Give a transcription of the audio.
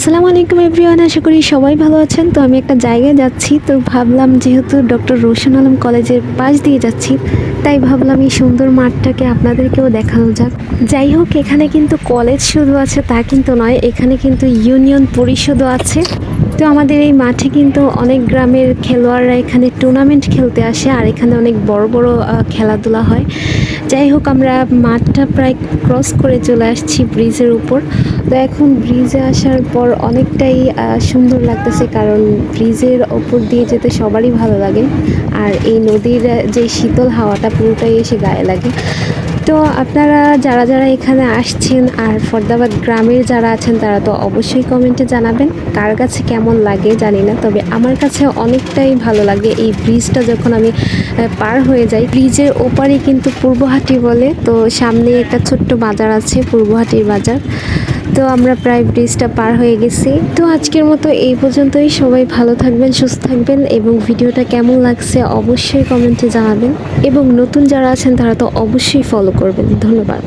আসসালামু আলাইকুম এভরিওয়ান, আশা করি সবাই ভালো আছেন। তো আমি একটা জায়গায় যাচ্ছি, তো ভাবলাম যেহেতু ডক্টর রোশন আলম কলেজের পাশ দিয়ে যাচ্ছি, তাই ভাবলাম এই সুন্দর মাঠটাকে আপনাদেরকেও দেখানো যাক। যাই হোক, এখানে কিন্তু কলেজ শুধু আছে, তা কিন্তু নয়, এখানে কিন্তু ইউনিয়ন পরিষদও আছে। তো আমাদের এই মাঠে কিন্তু অনেক গ্রামের খেলোয়াড়রা এখানে টুর্নামেন্ট খেলতে আসে, আর এখানে অনেক বড় বড় খেলাধুলা হয়। যাই হোক, আমরা মাঠটা প্রায় ক্রস করে চলে আসছি ব্রিজের উপর। তো এখন ব্রিজে আসার পর অনেকটাই সুন্দর লাগতেছে কারণ ব্রিজের ওপর দিয়ে যেতে সবারই ভালো লাগে। আর এই নদীর যে শীতল হাওয়াটা পুরোটাই এসে গায়ে লাগে। তো আপনারা যারা যারা এখানে আসছেন আর ফরদাবাদ গ্রামের যারা আছেন, তারা তো অবশ্যই কমেন্টে জানাবেন কার কাছে কেমন লাগে জানি না। তবে আমার কাছে অনেকটাই ভালো লাগে এই ব্রিজটা যখন আমি পার হয়ে যাই। ব্রিজের ওপারে কিন্তু পূর্বহাটি বলে, তো সামনে একটা ছোট্ট বাজার আছে পূর্বহাটির বাজার। তো আমরা প্রায় ব্রিজটা পার হয়ে গেছি। তো আজকের মতো এই পর্যন্তই। সবাই ভালো থাকবেন, সুস্থ থাকবেন এবং ভিডিওটা কেমন লাগছে অবশ্যই কমেন্টে জানাবেন। এবং নতুন যারা আছেন, তারা তো অবশ্যই ফলো করবেন। ধন্যবাদ।